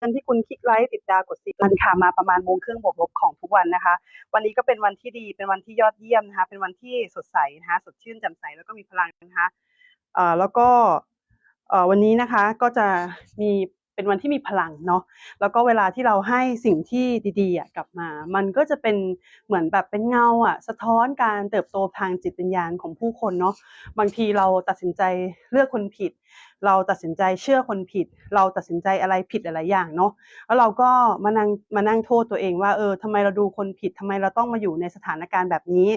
งินที่คุณคลิกไลค์ติดดาวกดซีมันค่ะมาประมาณโมงครึ่งบวกลบของทุกวันนะคะ วันนี้ก็เป็นวันที่ดีเป็นวันที่ยอดเยี่ยมนะคะ เป็นวันที่สดใสนะคะสดชื่นแจ่มใสแล้วก็มีพลังนะคะเอ่อแล้วก็เอ่อวันนี้นะคะก็จะมีเป็นวันที่มีพลังเนาะแล้วก็เวลาที่เราให้สิ่งที่ดีๆอะกลับมา มันก็จะเป็นเหมือนแบบเป็นเงาอะสะท้อนการเติบโตทางจิตวิญญาณของผู้คนเนาะบางทีเราตัดสินใจเลือกคนผิดเราตัดสินใจเชื่อคนผิด เราตัดสินใจอะไรผิดหลายอย่างเนาะแล้วเราก็มานั่งมานั่งโทษตัวเองว่าเออทำไมเราดูคนผิดทำไมเราต้องมาอยู่ในสถานการณ์แบบนี้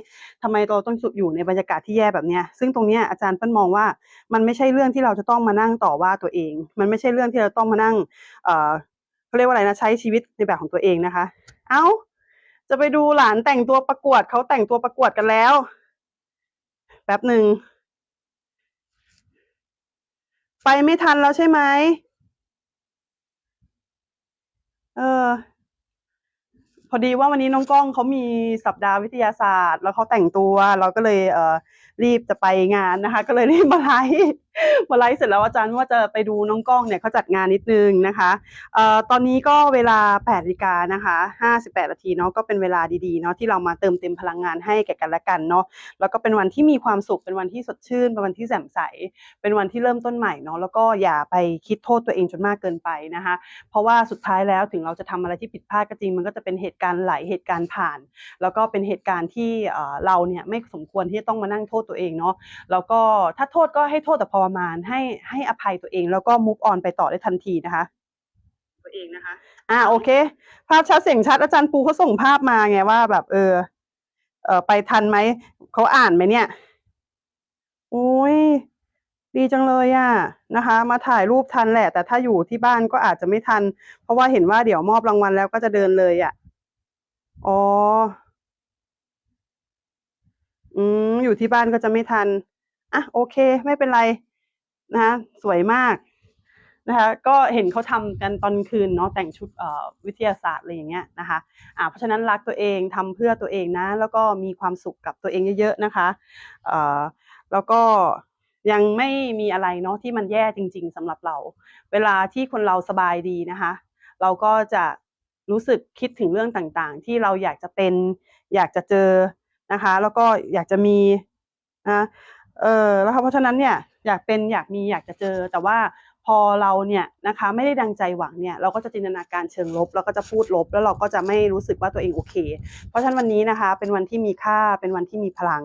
ทำไมเราต้องอยู่ในบรรยากาศที่แย่แบบเนี้ยซึ่งตรงเนี้ยอาจารย์เปิ้ลมองว่ามันไม่ใช่เรื่องที่เราจะต้องมานั่งต่อว่าตัวเอง มันไม่ใช่เรื่องที่เราต้องมานั่งเออเขาเรียกว่าอะไรนะใช้ชีวิตในแบบของตัวเองนะคะ เอ้าจะไปดูหลานแต่งตัวประกวดเขาแต่งตัวประกวดกันแล้ว แป๊บหนึ่ง ไปไม่ทันแล้วใช่ไหมเออ พอดีว่าวันนี้น้องกล้องเขามีสัปดาห์วิทยาศาสตร์ แล้วเขาแต่งตัว เราก็เลยเออรีบจะไปงานนะคะ ก็เลยรีบมาไลฟ์มาไลฟ์เสร็จแล้วอาจารย์ว่าจะไปดูน้องกล้องเนี่ยเขาจัดงานนิดนึงนะคะเอ่อตอนนี้ก็เวลา8นาฬิกานะคะ58นาทีเนาะก็เป็นเวลาดีๆเนาะที่เรามาเติมเต็มพลังงานให้แก่กันและกันเนาะแล้วก็เป็นวันที่มีความสุขเป็นวันที่สดชื่น เป็นวันที่แจ่มใส เป็นวันที่เริ่มต้นใหม่เนาะแล้วก็อย่าไปคิดโทษตัวเองจนมากเกินไปนะคะ เพราะว่าสุดท้ายแล้วถึงเราจะทำอะไรที่ผิดพลาดก็จริงมันก็จะเป็นเหตุการณ์หลายเหตุการณ์ผ่าน แล้วก็เป็นเหตุการณ์ที่เอ่อเราเนี่ยไม่สมควรที่จะต้องมานั่งโทษตัวเองเนาะแล้วก็ถ้าโทษก็ให้โทษแต่พอประมาณให้ให้อภัยตัวเอง แล้วก็ move on ไปต่อได้ทันทีนะคะตัวเองนะคะ อ่าโอเค ภาพชัดเสียงชัดอาจารย์ปูเขาส่งภาพมาไงว่าแบบเออเออไปทันไหมเขาอ่านไหมเนี่ยโอ้ยดีจังเลยอะนะคะ มาถ่ายรูปทันแหละ แต่ถ้าอยู่ที่บ้านก็อาจจะไม่ทัน เพราะว่าเห็นว่าเดี๋ยวมอบรางวัลแล้วก็จะเดินเลยอะ อ๋อ อืม อยู่ที่บ้านก็จะไม่ทัน อะ โอเค ไม่เป็นไร นะคะสวยมากนะคะก็เห็นเขาทำกันตอนคืนเนาะแต่งชุดเอ่อวิทยาศาสตร์อะไรอย่างเงี้ยนะคะอ่าเพราะฉะนั้นรักตัวเองทำเพื่อตัวเองนะ แล้วก็มีความสุขกับตัวเองเยอะๆนะคะเอ่อแล้วก็ยังไม่มีอะไรเนาะที่มันแย่จริง ๆสำหรับเรา เวลาที่คนเราสบายดีนะคะ เราก็จะ รู้สึกคิดถึงเรื่องต่างๆ ที่เราอยากจะเป็น อยากจะเจอนะคะ แล้วก็อยากจะมีนะเออแล้วเพราะฉะนั้นเนี่ยอยากเป็นอยากมีอยากจะเจอแต่ว่า พอเราเนี่ยนะคะไม่ได้ดังใจหวังเนี่ยเราก็จะจินตนาการเชิงลบเราก็จะพูดลบ แล้วเราก็จะไม่รู้สึกว่าตัวเองโอเค เพราะฉะนั้นวันนี้นะคะ เป็นวันที่มีค่าเป็นวันที่มีพลัง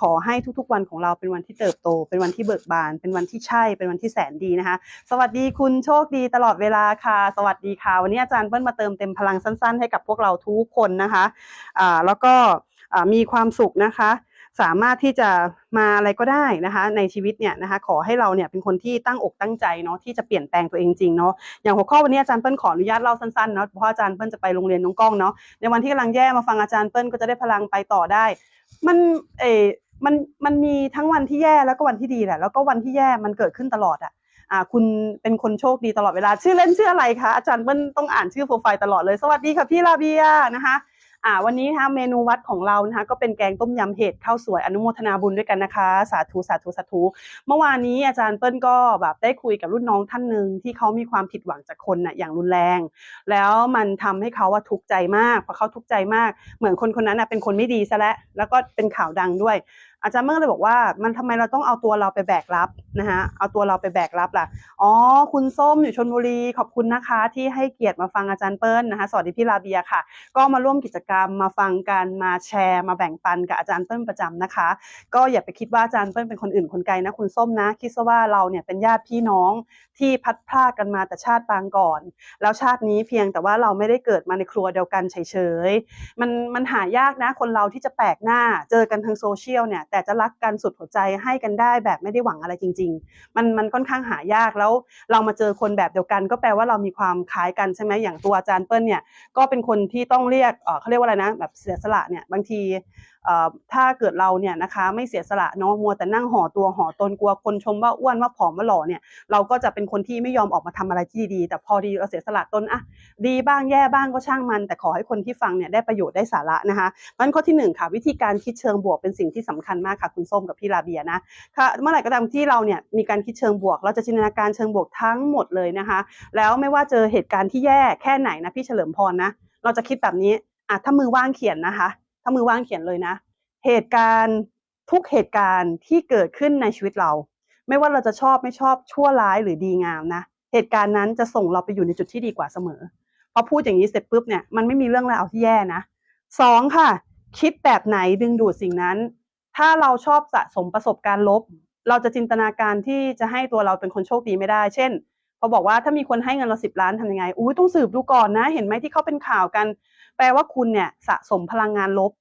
ขอให้ทุกๆวันของเราเป็นวันที่เติบโต เป็นวันที่เบิกบาน เป็นวันที่ใช่เป็นวันที่แสนดีนะคะ สวัสดีคุณโชคดีตลอดเวลาค่ะ สวัสดีค่ะ วันนี้อาจารย์เปิ้ลมาเติมเต็มพลังสั้น ๆ ให้กับพวกเราทุกคนนะคะอ่าแล้วก็มีความสุขนะคะ สามารถที่จะมาอะไรก็ได้นะคะ ในชีวิตเนี่ยนะคะ ขอให้เราเนี่ยเป็นคนที่ตั้งอกตั้งใจเนาะที่จะเปลี่ยนแปลงตัวเองจริงเนาะอย่างหัวข้อวันนี้อาจารย์เปิ้ลขออนุญาตเล่าสั้นๆเนาะเพราะอาจารย์เปิ้ลจะไปโรงเรียนน้องกล้องเนาะในวันที่กำลังแย่มาฟังอาจารย์เปิ้ลก็จะได้พลังไปต่อได้ มันเอมันมันมีทั้งวันที่แย่แล้วก็วันที่ดีแหละแล้วก็วันที่แย่มันเกิดขึ้นตลอดอะอ่าคุณเป็นคนโชคดีตลอดเวลา ชื่อเล่นชื่ออะไรคะอาจารย์เปิ้ลต้องอ่านชื่อโปรไฟล์ตลอดเลย สวัสดีค่ะพี่ลาเบียนะคะ อ่าวันนี้นะคะเมนูวัดของเรานะคะก็เป็นแกงต้มยำเห็ดข้าวสวยอนุโมทนาบุญด้วยกันนะคะ สาธุสาธุสาธุเมื่อวานนี้อาจารย์เปิ้ลก็แบบได้คุยกับรุ่นน้องท่านหนึ่งที่เขามีความผิดหวังจากคนน่ะอย่างรุนแรง แล้วมันทำให้เขาว่าทุกข์ใจมากพอเขาทุกข์ใจมาก เหมือนคนคนนั้นน่ะเป็นคนไม่ดีซะแล้วแล้วก็เป็นข่าวดังด้วย อาจารย์เมื่อเลยบอกว่ามันทำไมเราต้องเอาตัวเราไปแบกรับ นะฮะเอาตัวเราไปแบกรับล่ะอ๋อคุณส้มอยู่ชนบุรีขอบคุณนะคะ ที่ให้เกียรติมาฟังอาจารย์เปิ้ลนะคะสวัสดีพี่ลาเบียค่ะ ก็มาร่วมกิจกรรมมาฟังกันมาแชร์มาแบ่งปันกับอาจารย์เปิ้ลประจำนะคะ ก็อย่าไปคิดว่าอาจารย์เปิ้ลเป็นคนอื่นคนไกลนะคุณส้มนะคิดซะว่าเราเนี่ยเป็นญาติพี่น้องที่พัดพรากกันมาแต่ชาติปางก่อน แล้วชาตินี้เพียงแต่ว่าเราไม่ได้เกิดมาในครัวเดียวกันเฉยๆมันมันหายากนะคนเราที่จะแปลกหน้าเจอกันทางโซเชียลเนี่ยแต่จะรักกันสุดหัวใจให้กันได้แบบไม่ได้หวังอะไรจริงๆ มันมันค่อนข้างหายากแล้วเรามาเจอคนแบบเดียวกัน ก็แปลว่าเรามีความคล้ายกันใช่ไหมอย่างตัวอาจารย์เปิ้ลเนี่ยก็เป็นคนที่ต้องเรียกเอ่อเขาเรียกว่าอะไรนะแบบเสียสละเนี่ยบางที ถ้าเกิดเราเนี่ยนะคะไม่เสียสละเนาะมัวแต่นั่งห่อตัวห่อตนกลัวคนชมว่าอ้วนว่าผอมว่าหล่อเนี่ยเราก็จะเป็นคนที่ไม่ยอมออกมาทำอะไรที่ดีๆแต่พอดีเราเสียสละตนอะดีบ้างแย่บ้างก็ช่างมัน แต่ขอให้คนที่ฟังเนี่ยได้ประโยชน์ได้สาระนะคะงั้นข้อที่หนึ่งค่ะวิธีการคิดเชิงบวกเป็นสิ่งที่สำคัญมากค่ะคุณส้มกับพี่ลาเบียนะค่ะเมื่อไหร่ก็ตามที่เราเนี่ยมีการคิดเชิงบวก เราจะจินตนาการเชิงบวกทั้งหมดเลยนะคะ แล้วไม่ว่าเจอเหตุการณ์ที่แย่แค่ไหนนะพี่เฉลิมพรนะเราจะคิดแบบนี้อะถ้ามือว่างเขียนนะคะ ถ้ามือว่างเขียนเลยนะ เหตุการณ์ทุกเหตุการณ์ที่เกิดขึ้นในชีวิตเรา ไม่ว่าเราจะชอบไม่ชอบชั่วร้ายหรือดีงามนะ เหตุการณ์นั้นจะส่งเราไปอยู่ในจุดที่ดีกว่าเสมอพอพูดอย่างนี้เสร็จปุ๊บเนี่ยมันไม่มีเรื่องราวที่แย่นะสองค่ะ คิดแบบไหนดึงดูดสิ่งนั้น ถ้าเราชอบสะสมประสบการณ์ลบ เราจะจินตนาการที่จะให้ตัวเราเป็นคนโชคดีไม่ได้ เช่นพอบอกว่าถ้ามีคนให้เงินเราสิบล้านทำยังไงอุ้ยต้องสืบดูก่อนนะ เห็นไหมที่เขาเป็นข่าวกัน แปลว่าคุณเนี่ยสะสมพลังงานลบ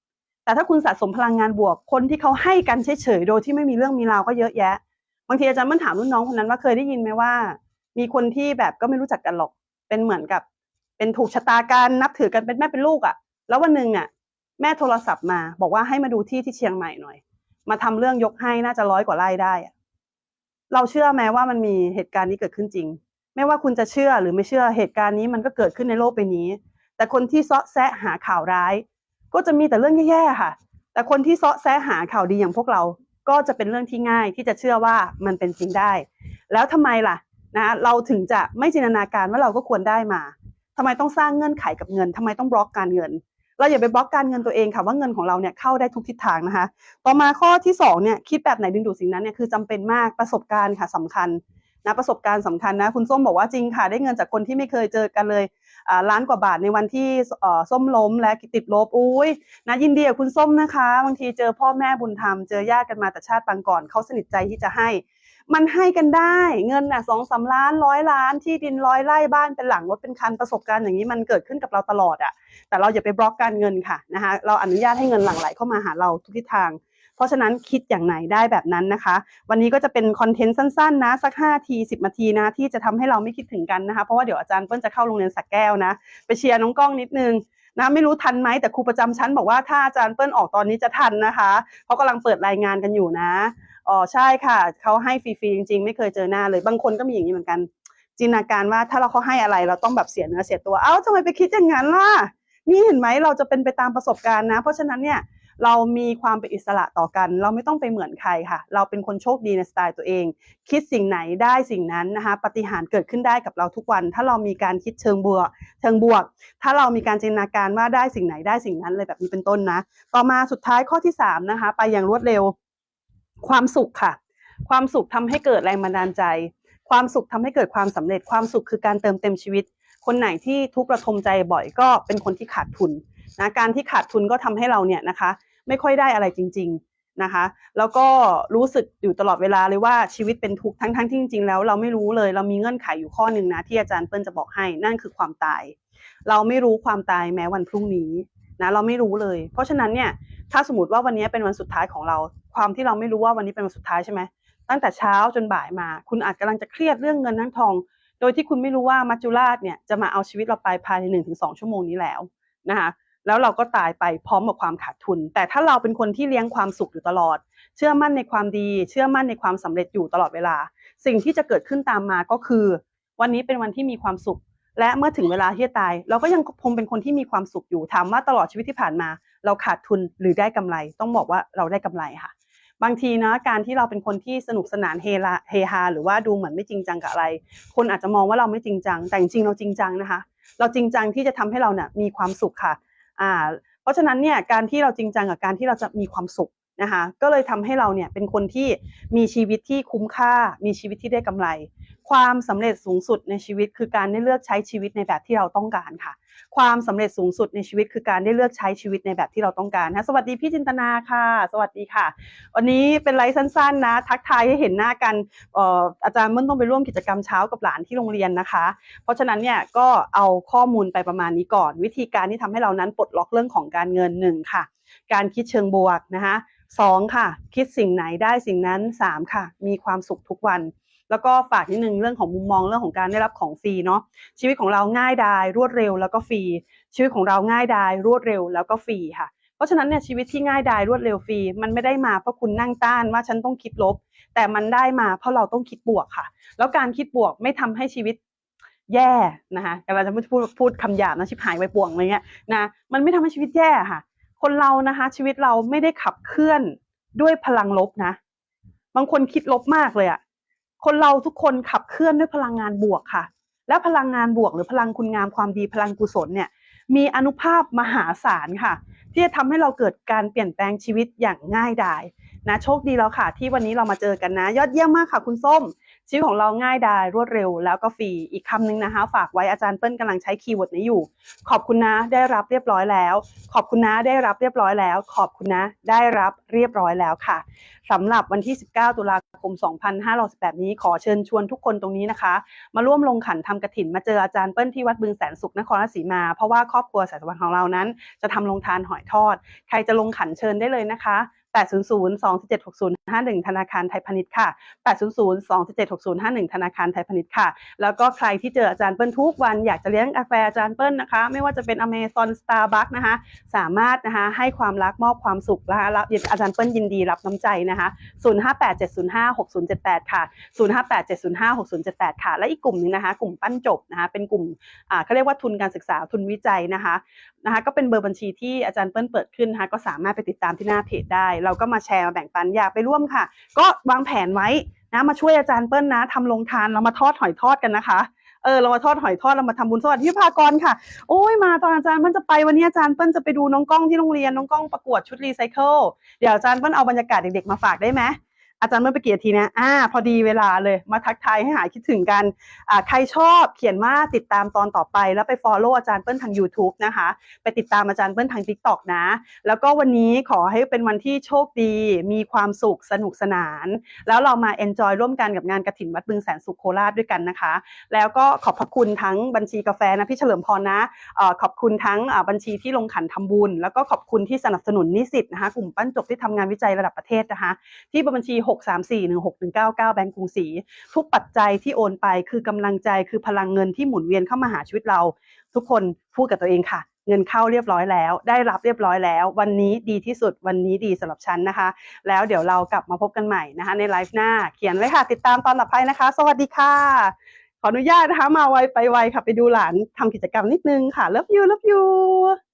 แต่ถ้าคุณสะสมพลังงานบวก คนที่เขาให้กันเฉยๆโดยที่ไม่มีเรื่องมีราวก็เยอะแยะ บางทีอาจารย์มันถามรุ่นน้องคนนั้นว่าเคยได้ยินไหมว่า มีคนที่แบบก็ไม่รู้จักกันหรอก เป็นเหมือนกับ เป็นถูกชะตากันนับถือกันเป็นแม่เป็นลูกอะ่ะ แล้ววันหนึ่งเนี่ยแม่โทรศัพท์มา บอกว่าให้มาดูที่ที่เชียงใหม่หน่อย มาทำเรื่องยกให้น่าจะร้อยกว่าไร่ได้อะเราเชื่อไหมว่ามันมีเหตุการณ์นี้เกิดขึ้นจริง ไม่ว่าคุณจะเชื่อหรือไม่เชื่อเหตุการณ์นี้มันก็เกิดขึ้นในโลกใบนี้ แต่คนที่เซาะแซะหาข่าวร้าย ก็จะมีแต่เรื่องแย่ๆค่ะ แต่คนที่เซาะแซะหาข่าวดีอย่างพวกเรา ก็จะเป็นเรื่องที่ง่ายที่จะเชื่อว่ามันเป็นจริงได้ แล้วทำไมล่ะนะเราถึงจะไม่จินตนาการว่าเราก็ควรได้มาทำไมต้องสร้างเงื่อนไขกับเงินทำไมต้องบล็อกการเงิน เราอย่าไปบล็อกการเงินตัวเองค่ะว่าเงินของเราเนี่ยเข้าได้ทุกทิศทางนะคะ ต่อมาข้อที่สองเนี่ยคิดแบบไหนดึงดูดสิ่งนั้นเนี่ยคือจำเป็นมากประสบการณ์ค่ะสำคัญ นะประสบการณ์สำคัญนะคุณส้มบอกว่าจริงค่ะได้เงินจากคนที่ไม่เคยเจอกันเลยล้านกว่าบาทในวันที่ส้มล้มและติดลบอุ้ยนะยินดีกับคุณส้มนะคะ บางทีเจอพ่อแม่บุญธรรมเจอญาติกันมาแต่ชาติปางก่อนเขาสนิทใจที่จะให้ มันให้กันได้เงินน่ะสองสาล้านร้อยล้านที่ดินร้อยไร่บ้านเป็นหลังรถเป็นคันประสบการณ์อย่างนี้มันเกิดขึ้นกับเราตลอดอะแต่เราอย่าไปบล็อกการเงินค่ะนะคะเราอนุญาตให้เงินหลั่งไหลเข้ามาหาเราทุกทิศทาง เพราะฉะนั้นคิดอย่างไหนได้แบบนั้นนะคะ วันนี้ก็จะเป็นคอนเทนต์สั้นๆนะสัก5ที10นาทีนะที่จะทำให้เราไม่คิดถึงกันนะคะเพราะว่าเดี๋ยวอาจารย์เปิ้ลจะเข้าโรงเรียนสักแก้วนะ ไปเชียร์น้องกล้องนิดนึงนะไม่รู้ทันไหมแต่ครูประจำชั้นบอกว่าถ้าอาจารย์เปิ้ลออกตอนนี้จะทันนะคะเพราะกำลังเปิดรายงานกันอยู่นะอ๋อใช่ค่ะเขาให้ฟรีๆจริงๆ ไม่เคยเจอหน้าเลยบางคนก็มีอย่างนี้เหมือนกัน จินตนาการว่าถ้าเราเขาให้อะไรเราต้องแบบเสียเนื้อเสียตัวเอ้าทำไมไปคิดอย่างนั้นล่ะนี่เห็นไหมเราจะเป็นไปตามประสบการณ์นะ เพราะฉะนั้นเนี่ย เรามีความเป็นอิสระต่อกัน เราไม่ต้องไปเหมือนใครค่ะ เราเป็นคนโชคดีในสไตล์ตัวเอง คิดสิ่งไหนได้สิ่งนั้นนะคะปฏิหารเกิดขึ้นได้กับเราทุกวัน ถ้าเรามีการคิดเชิงบวก เชิงบวก ถ้าเรามีการจินตนาการว่าได้สิ่งไหนได้สิ่งนั้นเลยแบบนี้เป็นต้นนะ ต่อมาสุดท้ายข้อที่สามนะคะไปอย่างรวดเร็ว ความสุขค่ะ ความสุขทำให้เกิดแรงบันดาลใจ ความสุขทำให้เกิดความสำเร็จ ความสุขคือการเติมเต็มชีวิต คนไหนที่ทุกข์ระทมใจบ่อยก็เป็นคนที่ขาดทุน นะการที่ขาดทุนก็ทำให้เราเนี่ยนะคะ ไม่ค่อยได้อะไรจริง ๆนะคะ แล้วก็รู้สึกอยู่ตลอดเวลาเลยว่าชีวิตเป็นทุกข์ทั้งๆที่จริงๆแล้วเราไม่รู้เลยเรามีเงื่อนไขอยู่ข้อหนึ่งนะที่อาจารย์เปิ้ลจะบอกให้นั่นคือความตาย เราไม่รู้ความตายแม้วันพรุ่งนี้นะเราไม่รู้เลย เพราะฉะนั้นเนี่ยถ้าสมมติว่าวันนี้เป็นวันสุดท้ายของเรา ความที่เราไม่รู้ว่าวันนี้เป็นวันสุดท้ายใช่ไหมตั้งแต่เช้าจนบ่ายมา คุณอาจกำลังจะเครียดเรื่องเงินทั้งทอง โดยที่คุณไม่รู้ว่ามัจจุราชเนี่ยจะมาเอาชีวิตเราไปภายในหนึ่งถึงสองชั่วโมงนี้แล้วนะคะ แล้วเราก็ตายไปพร้อมกับความขาดทุน แต่ถ้าเราเป็นคนที่เลี้ยงความสุขอยู่ตลอด เชื่อมั่นในความดี เชื่อมั่นในความสำเร็จอยู่ตลอดเวลา สิ่งที่จะเกิดขึ้นตามมาก็คือ วันนี้เป็นวันที่มีความสุข และเมื่อถึงเวลาที่จะตาย เราก็ยังคงเป็นคนที่มีความสุขอยู่ถามว่าตลอดชีวิตที่ผ่านมา เราขาดทุนหรือได้กำไร ต้องบอกว่าเราได้กำไรค่ะ บางทีนะการที่เราเป็นคนที่สนุกสนานเฮลาเฮฮาหรือว่าดูเหมือนไม่จริงจังกับอะไร คนอาจจะมองว่าเราไม่จริงจัง แต่จริงเราจริงจังนะคะเราจริงจังที่จะทำให้เราเนี่ยมีความสุขค่ะ อ่าเพราะฉะนั้นเนี่ยการที่เราจริงจังกับการที่เราจะมีความสุขนะคะก็เลยทำให้เราเนี่ยเป็นคนที่มีชีวิตที่คุ้มค่ามีชีวิตที่ได้กำไร ความสำเร็จสูงสุดในชีวิต คือการได้เลือกใช้ชีวิตในแบบที่เราต้องการค่ะ ความสำเร็จสูงสุดในชีวิต คือการได้เลือกใช้ชีวิตในแบบที่เราต้องการนะสวัสดีพี่จินตนาค่ะ สวัสดีค่ะ วันนี้เป็นไลฟ์สั้น ๆ นะ ทักทายให้เห็นหน้ากันอออาจารย์เมื่อต้องไปร่วมกิจกรรมเช้ากับหลานที่โรงเรียนนะคะ เพราะฉะนั้นเนี่ยก็เอาข้อมูลไปประมาณนี้ก่อน วิธีการที่ทำให้เรานั้นปลดล็อกเรื่องของการเงินหนึ่งค่ะ การคิดเชิงบวกนะคะสองค่ะ คิดสิ่งไหนได้สิ่งนั้นสามค่ะ มีความสุขทุกวัน แล้วก็ฝากนิดนึงเรื่องของมุมมองเรื่องของการได้รับของฟรีเนาะชีวิตของเราง่ายดายรวดเร็วแล้วก็ฟรีชีวิตของเราง่ายดายรวดเร็วแล้วก็ฟรีค่ะเพราะฉะนั้นเนี่ยชีวิตที่ง่ายดายรวดเร็วฟรีมันไม่ได้มาเพราะคุณนั่งต้านว่าฉันต้องคิดลบ แต่มันได้มาเพราะเราต้องคิดบวกค่ะ แล้วการคิดบวกไม่ทำให้ชีวิตแย่นะคะกำลังจะพูดพูดคำหยาบนะชิบหายไปป่วงอะไรเงี้ยนะมันไม่ทำให้ชีวิตแย่ค่ะ คนเรานะคะ ชีวิตเราไม่ได้ขับเคลื่อนด้วยพลังลบนะ บางคนคิดลบมากเลยอะ คนเราทุกคนขับเคลื่อนด้วยพลังงานบวกค่ะ และพลังงานบวกหรือพลังคุณงามความดีพลังกุศลเนี่ยมีอนุภาพมหาศาลค่ะ ที่จะทำให้เราเกิดการเปลี่ยนแปลงชีวิตอย่างง่ายดายนะโชคดีแล้วค่ะ ที่วันนี้เรามาเจอกันนะ ยอดเยี่ยมมากค่ะคุณส้ม ชีวิตของเราง่ายดายรวดเร็วแล้วก็ฟรีอีกคำหนึ่งนะคะ ฝากไว้อาจารย์เปิ้ลกำลังใช้คีย์เวิร์ดนี้อยู่ ขอบคุณนะได้รับเรียบร้อยแล้ว ขอบคุณนะได้รับเรียบร้อยแล้ว ขอบคุณนะได้รับเรียบร้อยแล้วค่ะสำหรับวันที่ 19 ตุลาคม 2568นี้ขอเชิญชวนทุกคนตรงนี้นะคะ มาร่วมลงขันทำกระถินมาเจออาจารย์เปิ้ลที่วัดบึงแสนสุขนครราชสีมา เพราะว่าครอบครัวสายสวรรค์ของเรานั้น จะทำลงทานหอยทอด ใครจะลงขันเชิญได้เลยนะคะ800 217 51 ธนาคารไทยพาณิชย์ค่ะ 800276051 ธนาคารไทยพาณิชย์ค่ะ แล้วก็ใครที่เจออาจารย์เปิ้ลทุกวันอยากจะเลี้ยงกาแฟอาจารย์เปิ้ลนะคะ ไม่ว่าจะเป็น Amazon Starbucks นะคะ สามารถนะคะให้ความรักมอบความสุขนะคะรับอาจารย์เปิ้ลยินดีรับน้ำใจนะคะ 0587056078 ค่ะ 0587056078 ค่ะ และอีกกลุ่มหนึงนะคะ กลุ่มปั้นจบนะคะ เป็นกลุ่มอ่าเขาเรียกว่าทุนการศึกษาทุนวิจัยนะคะนะคะ ก็เป็นเบอร์บัญชีที่อาจารย์เปิ้ลเปิดขึ้นนะคะก็สามารถไปติดตามที่หน้าเพจได้ เราก็มาแชร์มาแบ่งปันอยากไปร่วมค่ะ ก็วางแผนไว้นะมาช่วยอาจารย์เปิ้ลนะทำลงทานเรามาทอดหอยทอดกันนะคะเออเรามาทอดหอยทอดเรามาทำบุญสวัสดีพี่ภากรค่ะ โอ้ยมาตอนอาจารย์เปิ้ลจะไปวันนี้อาจารย์เปิ้ลจะไปดูน้องกล้องที่โรงเรียนน้องกล้องประกวดชุดรีไซเคิลเดี๋ยวอาจารย์เปิ้ลเอาบรรยากาศเด็กๆมาฝากได้ไหม อาจารย์เปิ้ลไปกี่นาทีนะอ่า พอดีเวลาเลยมาทักทายให้หายคิดถึงกันอ่าใครชอบเขียนว่าติดตามตอนต่อไป แล้วไป follow อาจารย์เปิ้ลทาง YouTube นะคะ ไปติดตามอาจารย์เปิ้ลทาง TikTok นะ แล้วก็วันนี้ขอให้เป็นวันที่โชคดี มีความสุขสนุกสนาน แล้วเรามา enjoy ร่วมกันกับงานกระถิ่นวัดบึงแสนสุขโคราชด้วยกันนะคะ แล้วก็ขอบพระคุณทั้งบัญชีกาแฟนะพี่เฉลิมพรนะอ่อขอบคุณทั้งอ่าบัญชีที่ลงขันทำบุญ แล้วก็ขอบคุณที่สนับสนุนนิสิตนะคะกลุ่มปั้นจบที่ทำงานวิจัยระดับประเทศนะคะ ที่บัญชี6 3 4 1 6 1 9 9 แบงก์กรุงศรีทุกปัจจัยที่โอนไปคือกำลังใจคือพลังเงินที่หมุนเวียนเข้ามาหาชีวิตเรา ทุกคนพูดกับตัวเองค่ะ เงินเข้าเรียบร้อยแล้ว ได้รับเรียบร้อยแล้ว วันนี้ดีที่สุดวันนี้ดีสำหรับฉันนะคะ แล้วเดี๋ยวเรากลับมาพบกันใหม่นะคะ ในไลฟ์หน้าเขียนไว้ค่ะ ติดตามตอนต่อไปนะคะ สวัสดีค่ะ ขออนุญาตนะคะ มาไวไปไวค่ะไปดูหลานทำกิจกรรมนิดนึงค่ะ love you love you